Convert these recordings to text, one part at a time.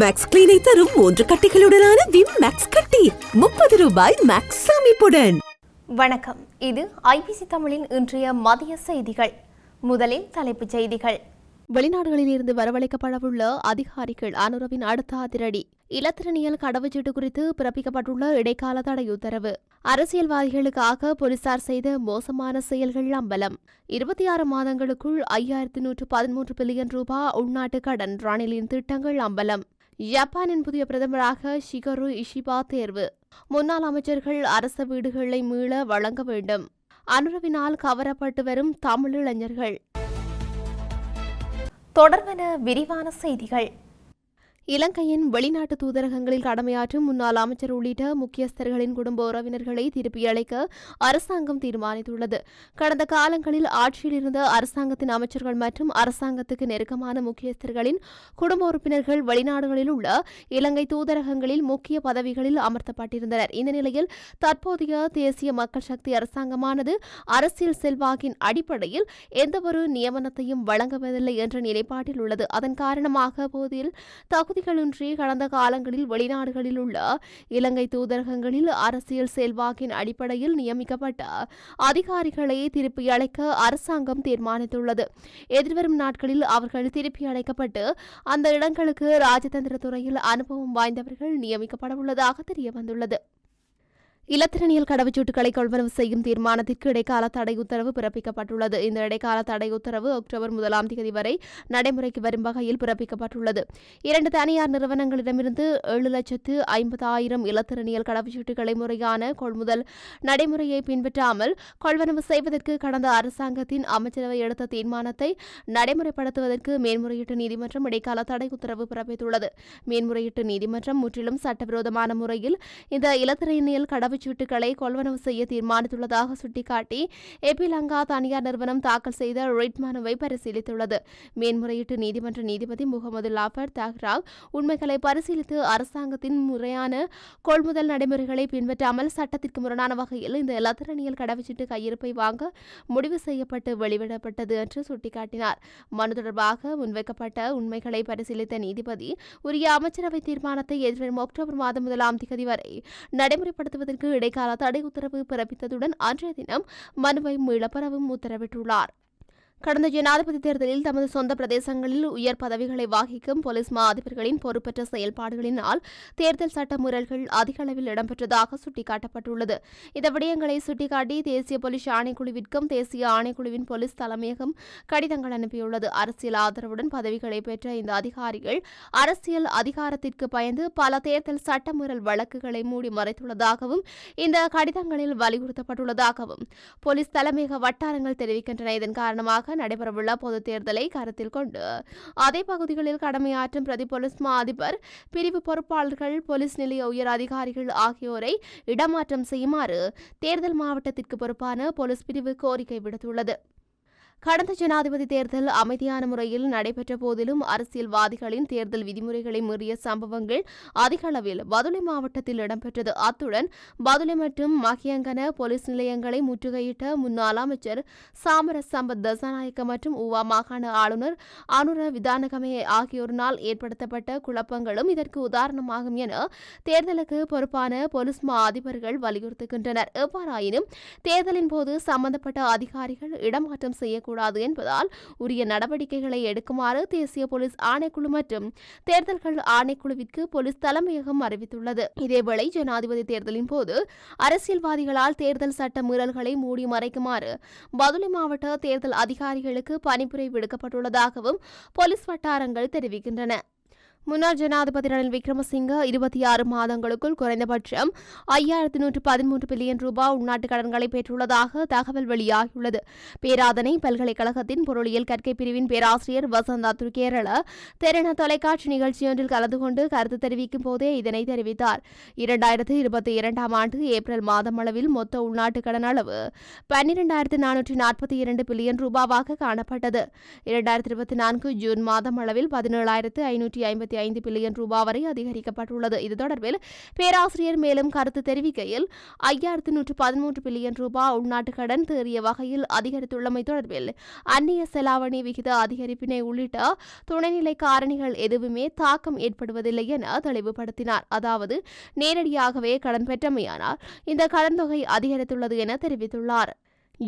Maths கிளீனை தரும் மூன்று கட்டிகளுடனான Vim maths கட்டி. முப்பது ரூபாய் மேக்ஸ் அமைப்புடன் வணக்கம். இது ஐபிசி தமிழின் இன்றைய மதிய செய்திகள். முதலில் தலைப்புச் செய்திகள். வெளிநாடுகளில் இருந்து வரவழைக்கப்படவுள்ள அதிகாரிகள் அனுரவின் அடுத்த அதிரடி. இலத்திரனியல் கடவுச்சீட்டு குறித்து பிறப்பிக்கப்பட்டுள்ள இடைக்கால தடை உத்தரவு. அரசியல்வாதிகளுக்காக போலீசார் செய்த மோசமான செயல்கள் அம்பலம். இருபத்தி ஆறு மாதங்களுக்குள் ஐயாயிரத்து நூற்று பதிமூன்று பில்லியன் ரூபாய் உள்நாட்டு கடன் ரணிலின் திட்டங்கள் அம்பலம். ஜப்பானின் புதிய பிரதமராக ஷிகரு இஷிபா தேர்வு. முன்னாள் அமைச்சர்கள் அரச வீடுகளை மீள வழங்க வேண்டும். அனுரவினால் கவரப்பட்டு வரும் தமிழ் இளைஞர்கள். தொடர்பென விரிவான செய்திகள். இலங்கையின் வெளிநாட்டு தூதரகங்களில் கடமையாற்றும் முன்னாள் அமைச்சர் உள்ளிட்ட முக்கியஸ்தர்களின் குடும்ப உறவினர்களை திருப்பி அழைக்க அரசாங்கம் தீர்மானித்துள்ளது. கடந்த காலங்களில் ஆட்சியில் இருந்த அரசாங்கத்தின் அமைச்சர்கள் மற்றும் அரசாங்கத்துக்கு நெருக்கமான முக்கியஸ்தர்களின் குடும்ப உறுப்பினர்கள் வெளிநாடுகளில் உள்ள இலங்கை தூதரகங்களில் முக்கிய பதவிகளில் அமர்த்தப்பட்டிருந்தனர். இந்த நிலையில் தற்போதைய தேசிய மக்கள் சக்தி அரசாங்கமானது அரசியல் செல்வாக்கின் அடிப்படையில் எந்தவொரு நியமனத்தையும் வழங்குவதில்லை என்ற நிலைப்பாட்டில் உள்ளது. அதன் காரணமாக போதில் தகுதிகளின்றி கடந்த காலங்களில் வெளிநாடுகளில் உள்ள இலங்கை தூதரகங்களில் அரசியல் செல்வாக்கின் அடிப்படையில் நியமிக்கப்பட்ட அதிகாரிகளை திருப்பி அழைக்க அரசாங்கம் தீர்மானித்துள்ளது. எதிர்வரும் நாட்களில் அவர்கள் திருப்பி அழைக்கப்பட்டு அந்த இடங்களுக்கு ராஜதந்திர துறையில் அனுபவம் வாய்ந்தவர்கள் நியமிக்கப்பட உள்ளதாக தெரியவந்துள்ளது. இலத்திரனியல் கடவுச்சீட்டுகளை கொள்வனவு செய்யும் தீர்மானத்திற்கு இடைக்கால தடை உத்தரவு பிறப்பிக்கப்பட்டுள்ளது. இந்த இடைக்கால தடை உத்தரவு அக்டோபர் முதலாம் தேதி வரை நடைமுறைக்கு வரும் வகையில் பிறப்பிக்கப்பட்டுள்ளது. இரண்டு தனியார் நிறுவனங்களிடமிருந்து ஏழு லட்சத்து ஐம்பதாயிரம் இலத்திரனியல் கடவுச்சீட்டுகளை முறையான கொள்முதல் நடைமுறையை பின்பற்றாமல் கொள்வனவு செய்வதற்கு கடந்த அரசாங்கத்தின் அமைச்சரவை எடுத்த தீர்மானத்தை நடைமுறைப்படுத்துவதற்கு மேன்முறையீட்டு நீதிமன்றம் இடைக்கால தடை உத்தரவு பிறப்பித்துள்ளது. மேன்முறையீட்டு நீதிமன்றம் முற்றிலும் சட்டவிரோதமான முறையில் இந்த இலத்திரனியல் சீட்டுகளை கொள்வனவு செய்ய தீர்மானித்துள்ளதாக சுட்டிக்காட்டி எபிலங்கா தனியார் நிறுவனம் தாக்கல் செய்த ரிட் மனுவை பரிசீலித்துள்ளது. மேன்முறையீட்டு நீதிமன்ற நீதிபதி முகமது லாபர் தஹ்ராக் உண்மைகளை பரிசீலித்து அரசாங்கத்தின் முறையான கொள்முதல் நடைமுறைகளை பின்பற்றாமல் சட்டத்திற்கு முரணான வகையில் இந்த இலத்திரனியல் கடவுச்சீட்டு கையிருப்பை வாங்க முடிவு செய்யப்பட்டு வெளிவிடப்பட்டது என்று சுட்டிக்காட்டினார். மனு தொடர்பாக முன்வைக்கப்பட்ட உண்மைகளை பரிசீலித்த நீதிபதி உரிய அமைச்சரவை தீர்மானத்தை எதிர்வரும் அக்டோபர் மாதம் முதலாம் தேதி வரை நடைமுறைப்படுத்துவதற்கு இடைக்கால தடை உத்தரவு பிறப்பித்ததுடன் அன்றைய தினம் மனுவை மீளப்பெறவும் உத்தரவிட்டுள்ளார். கடந்த ஜனாதிபதி தேர்தலில் தமது சொந்த பிரதேசங்களில் உயர் பதவிகளை வகிக்கும் போலீஸ் மா அதிபர்களின் பொறுப்பற்ற செயல்பாடுகளினால் தேர்தல் சட்ட முறைகள் அதிக அளவில் இடம்பெற்றதாக சுட்டிக்காட்டப்பட்டுள்ளது. இந்த விடயங்களை சுட்டிக்காட்டி தேசிய போலீஸ் ஆணைக்குழுவிற்கும் தேசிய ஆணைக்குழுவின் போலீஸ் தலைமையகம் கடிதங்கள் அனுப்பியுள்ளது. அரசியல் ஆதரவுடன் பதவிகளை பெற்ற இந்த அதிகாரிகள் அரசியல் அதிகாரத்திற்கு பயந்து பல தேர்தல் சட்டமுறல் வழக்குகளை மூடி மறைத்துள்ளதாகவும் இந்த கடிதங்களில் வலியுறுத்தப்பட்டுள்ளதாகவும் போலீஸ் தலைமையக வட்டாரங்கள் தெரிவிக்கின்றன. இதன் காரணமாக நடைபெறவுள்ள பொதுத் தேர்தலை கருத்தில் கொண்டு அதே பகுதிகளில் கடமையாற்றும் பிரதி போலீஸ் மா அதிபர் பிரிவு பொறுப்பாளர்கள் போலீஸ் நிலைய உயர் அதிகாரிகள் ஆகியோரை இடமாற்றம் செய்யுமாறு தேர்தல் மாவட்டத்திற்கு பொறுப்பான போலீஸ் பிரிவு கோரிக்கை விடுத்துள்ளது. கடந்த ஜனாதிபதி தேர்தல் அமைதியான முறையில் நடைபெற்ற போதிலும் அரசியல்வாதிகளின் தேர்தல் விதிமுறைகளை மீறிய சம்பவங்கள் அதிக அளவில் பதுளை மாவட்டத்தில் இடம்பெற்றது. அத்துடன் பதுளை மற்றும் மகியங்கன போலீஸ் நிலையங்களை முற்றுகையிட்ட முன்னாள் அமைச்சர் சாமர சம்பத் தசநாயக்க மற்றும் உவா மாகாண ஆளுநர் அனுர விதானகமே ஆகியோரினால் ஏற்படுத்தப்பட்ட குழப்பங்களும் இதற்கு உதாரணமாகும் என தேர்தலுக்கு பொறுப்பான போலீஸ் மா அதிபர்கள் வலியுறுத்துகின்றனர். எவ்வாறாயினும் தேர்தலின் போது சம்பந்தப்பட்ட அதிகாரிகள் இடமாற்றம் கூடாது என்பதால் உரிய நடவடிக்கைகளை எடுக்குமாறு தேசிய போலீஸ் ஆணைக்குழு மற்றும் தேர்தல்கள் ஆணைக்குழுவிற்கு போலீஸ் தலைமையகம் அறிவித்துள்ளது. இதேவேளை ஜனாதிபதி தேர்தலின் போது அரசியல்வாதிகளால் தேர்தல் சட்ட மீறல்களை மூடி மறைக்குமாறு பதுளை மாவட்ட தேர்தல் அதிகாரிகளுக்கு பணிப்புரை விடுக்கப்பட்டுள்ளதாகவும் போலீஸ் வட்டாரங்கள் தெரிவிக்கின்றன. முன்னாள் ஜனாதிபதி ரணில் விக்ரமசிங்க இருபத்தி ஆறு மாதங்களுக்குள் குறைந்தபட்சம் ஐயாயிரத்து நூற்று பதிமூன்று பில்லியன் ரூபாய் உள்நாட்டு கடன்களை பெற்றுள்ளதாக தகவல் வெளியாகியுள்ளது. பேராதனை பல்கலைக்கழகத்தின் பொருளியல் கற்கை பிரிவின் பேராசிரியர் வசந்தா கேரள தெரண தொலைக்காட்சி நிகழ்ச்சி ஒன்றில் கலந்து கொண்டு கருத்து தெரிவிக்கும் போதே இதனை தெரிவித்தார். இரண்டாயிரத்து இருபத்தி இரண்டாம் ஆண்டு ஏப்ரல் மாதம் அளவில் மொத்த உள்நாட்டு கடன் அளவு பன்னிரெண்டாயிரத்து நானூற்றி நாற்பத்தி இரண்டு பில்லியன் ரூபாவாக காணப்பட்டது. இரண்டாயிரத்தி இருபத்தி நான்கு ஜூன் மாதம் அளவில் பதினேழாயிரத்து ஐநூற்றி ஐம்பத்தி ஐம்பத்தி ஐந்து பில்லியன் ரூபாய் வரை அதிகரிக்கப்பட்டுள்ளது. இது தொடர்பில் பேராசிரியர் மேலும் கருத்து தெரிவிக்கையில் ஐயாயிரத்து நூற்று பதிமூன்று பில்லியன் ரூபாய் உள்நாட்டு கடன் தேறிய வகையில் அதிகரித்துள்ளமை தொடர்பில் அந்நிய செலாவணி விகித அதிகரிப்பினை உள்ளிட்ட துணைநிலை காரணிகள் எதுவுமே தாக்கம் ஏற்படுவதில்லை என தெளிவுபடுத்தினார். அதாவது நேரடியாகவே கடன் பெற்றமையானால் இந்த கடன் தொகை அதிகரித்துள்ளது என தெரிவித்துள்ளார்.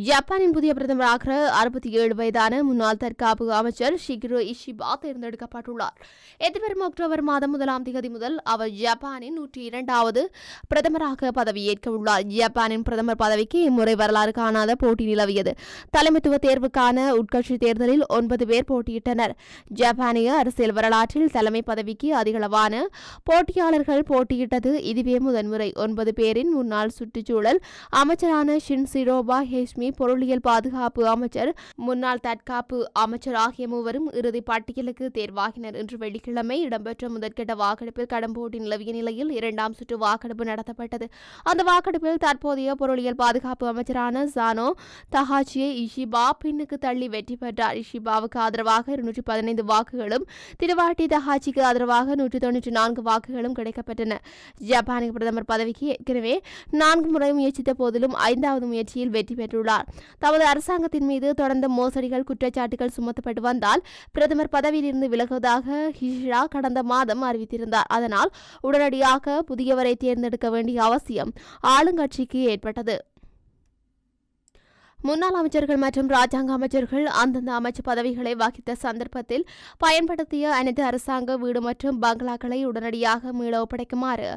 ஜப்பானின் புதிய பிரதமராக அறுபத்தி ஏழு வயதான முன்னாள் தற்காப்பு அமைச்சர் ஷிகிரோ இஷிபா தேர்ந்தெடுக்கப்பட்டுள்ளார். எதிர்வரும் அக்டோபர் மாதம் முதலாம் தேதி முதல் அவர் ஜப்பானின் நூற்றி இரண்டாவது பிரதமராக பதவியேற்க உள்ளார். ஜப்பானின் பிரதமர் பதவிக்கு இம்முறை வரலாறு காணாத போட்டி நிலவியது. தலைமைத்துவ தேர்வுக்கான உட்கட்சி தேர்தலில் ஒன்பது பேர் போட்டியிட்டனர். ஜப்பானிய அரசியல் வரலாற்றில் தலைமை பதவிக்கு அதிகளவான போட்டியாளர்கள் போட்டியிட்டது இதுவே முதன்முறை. ஒன்பது பேரின் முன்னாள் சுற்றுச்சூழல் அமைச்சரான ஷின்சிரோபா ஹேஷ்மி பொருளியல் பாதுகாப்பு அமைச்சர் முன்னாள் தற்காப்பு அமைச்சர் ஆகிய மூவரும் இறுதி பட்டியலுக்கு தேர்வாகினர். இன்று வெள்ளிக்கிழமை இடம்பெற்ற முதற்கட்ட வாக்கெடுப்பில் கடம்போட்டி நிலவிய நிலையில் இரண்டாம் சுற்று வாக்கெடுப்பு நடத்தப்பட்டது. அந்த வாக்கெடுப்பில் தற்போதைய பொருளியல் பாதுகாப்பு அமைச்சரான சானோ தஹாச்சியை இஷிபா பின்னுக்கு தள்ளி வெற்றி பெற்றார். இஷிபாவுக்கு ஆதரவாக இருநூற்றி பதினைந்து வாக்குகளும் திருவாட்டி தஹாச்சிக்கு ஆதரவாக நூற்றி தொன்னூற்றி நான்கு வாக்குகளும் கிடைக்கப்பட்டன. ஜப்பானிய பிரதமர் பதவிக்கு ஏற்கனவே நான்கு முறை முயற்சித்த போதிலும் ஐந்தாவது முயற்சியில் வெற்றி பெற்றுள்ளார். தமது அரசாங்கத்தின் மீது தொடர்ந்து மோசடிகள் குற்றச்சாட்டுகள் சுமத்தப்பட்டு வந்தால் பிரதமர் பதவியிலிருந்து விலகுவதாக ஹிஷிரா கடந்த மாதம் அறிவித்திருந்தார். அதனால் உடனடியாக புதியவரை தேர்ந்தெடுக்க வேண்டிய அவசியம் ஆளுங்கட்சிக்கு ஏற்பட்டது. முன்னாள் அமைச்சர்கள் மற்றும் ராஜாங்க அமைச்சர்கள் அந்தந்த அமைச்சு பதவிகளை வகித்த சந்தர்ப்பத்தில் பயன்படுத்திய அனைத்து அரசாங்க வீடு மற்றும் பங்களாக்களை உடனடியாக மீள ஒப்படைக்குமாறு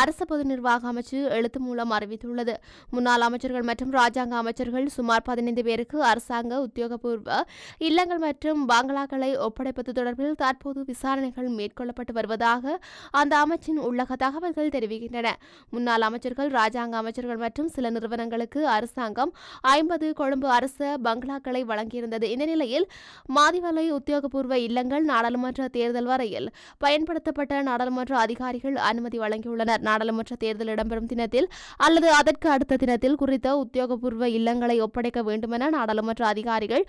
அரசு பொது நிர்வாக அமைச்சு எழுத்து மூலம் அறிவித்துள்ளது. முன்னாள் அமைச்சர்கள் மற்றும் ராஜாங்க அமைச்சர்கள் சுமார் பதினைந்து பேருக்கு அரசாங்க உத்தியோகபூர்வ இல்லங்கள் மற்றும் பங்களாக்களை ஒப்படைப்பது தொடர்பில் தற்போது விசாரணைகள் மேற்கொள்ளப்பட்டு வருவதாக அந்த அமைச்சின் உள்ளக தகவல்கள் தெரிவிக்கின்றன. முன்னாள் அமைச்சர்கள் ராஜாங்க அமைச்சர்கள் மற்றும் சில நிறுவனங்களுக்கு அரசாங்கம் ஐம்பது கொழும்பு அரசு பங்களாக்களை வழங்கியிருந்தது. இந்த நிலையில் மாதிவலை உத்தியோகபூர்வ இல்லங்கள் நாடாளுமன்ற தேர்தல் வரையில் பயன்படுத்தப்பட்ட நாடாளுமன்ற அதிகாரிகள் அனுமதி வழங்கியுள்ளனர். நாடாளுமன்ற தேர்தல் இடம்பெறும் தினத்தில் அல்லது அதற்கு அடுத்த தினத்தில் குறித்த உத்தியோகபூர்வ இல்லங்களை ஒப்படைக்க வேண்டுமென நாடாளுமன்ற அதிகாரிகள்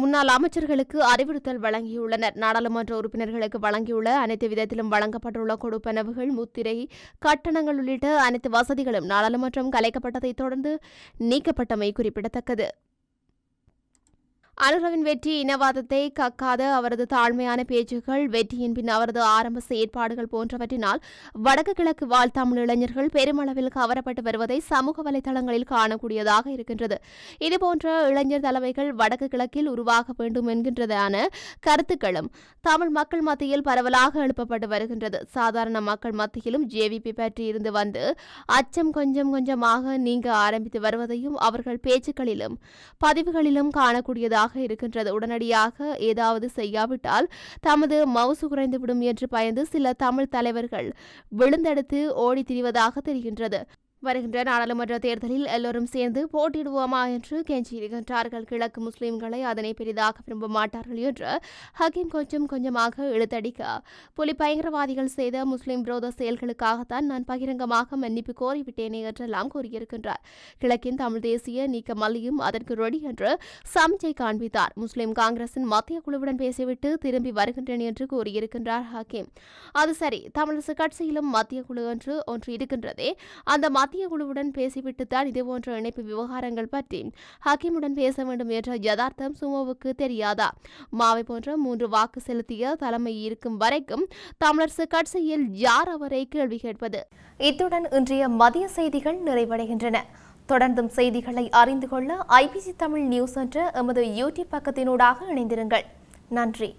முன்னாள் அமைச்சர்களுக்கு அறிவுறுத்தல் வழங்கியுள்ளனர். நாடாளுமன்ற உறுப்பினர்களுக்கு வழங்கியுள்ள அனைத்து விதத்திலும் வழங்கப்பட்டுள்ள கொடுப்பனவுகள் முத்திரை கட்டணங்கள் உள்ளிட்ட அனைத்து வசதிகளும் நாடாளுமன்றம் கலைக்கப்பட்டதைத் தொடர்ந்து நீக்கப்பட்டமை குறிப்பிடத்தக்கது. அனுரவின் வெற்றி இனவாதத்தை கக்காத அவரது தாழ்மையான பேச்சுகள் வெற்றியின் பின் அவரது ஆரம்ப செயற்பாடுகள் போன்றவற்றினால் வடக்கு கிழக்கு வாழ் தமிழ் இளைஞர்கள் பெருமளவில் கவரப்பட்டு வருவதை சமூக வலைதளங்களில் காணக்கூடியதாக இருக்கின்றது. இதுபோன்ற இளைஞர் தலைமைகள் வடக்கு கிழக்கில் உருவாக வேண்டும் என்கின்றதான கருத்துக்களும் தமிழ் மக்கள் மத்தியில் பரவலாக எழுப்பப்பட்டு வருகின்றது. சாதாரண மக்கள் மத்தியிலும் ஜேவிபி பற்றி இருந்து வந்து அச்சம் கொஞ்சம் கொஞ்சமாக நீங்க ஆரம்பித்து வருவதையும் அவர்கள் பேச்சுக்களிலும் பதிவுகளிலும் காணக்கூடியதாக இருக்கின்றது. உடனடியாக ஏதாவது செய்யாவிட்டால் தமது மவுசு குறைந்துவிடும் என்று பயந்து சில தமிழ் தலைவர்கள் விழுந்தெடுத்து ஓடி திரிவதாக தெரிகின்றது. வருகின்ற நாடாளுமன்ற தேர்தலில் எல்லோரும் சேர்ந்து போட்டியிடுவோமா என்று கெஞ்சியிருக்கின்றார்கள். கிழக்கு முஸ்லிம்களை அதனை பெரிதாக விரும்ப மாட்டார்கள் என்று ஹக்கீம் கொஞ்சம் கொஞ்சமாக இழுத்தடிக்க புலி பயங்கரவாதிகள் செய்த முஸ்லிம் விரோத செயல்களுக்காகத்தான் நான் பகிரங்கமாக மன்னிப்பு கோரிவிட்டேனே என்றெல்லாம் கூறியிருக்கின்றார். கிழக்கின் தமிழ் தேசிய நீக்க மல்லியும் அதற்கு ரெடி என்று சமிச்சை காண்பித்தார். முஸ்லிம் காங்கிரசின் மத்திய குழுவுடன் பேசிவிட்டு திரும்பி வருகின்றேன் என்று கூறியிருக்கின்றார் ஹக்கீம். அது சரி தமிழரசு கட்சியிலும் மத்திய குழு என்று ஒன்று இருக்கின்றதே அந்த மத்திய குழுவுடன் பேசிவிட்டுத்தான் இதுபோன்ற இணைப்பு விவகாரங்கள் பற்றி ஹக்கீமுடன் பேச வேண்டும் என்ற யதார்த்தம் சுமோவுக்கு தெரியாதா? மாவை போன்ற மூன்று வாக்கு செலுத்திய தலைமை இருக்கும் வரைக்கும் தமிழரசு கட்சியில் யார் அவரை கேள்வி கேட்பது? இத்துடன் இன்றைய மதிய செய்திகள் நிறைவடைகின்றன. தொடர்ந்தும் செய்திகளை அறிந்து கொள்ள ஐபிசி தமிழ் நியூஸ் என்ற எமது யூடியூப் பக்கத்தினூடாக இணைந்திருங்கள். நன்றி.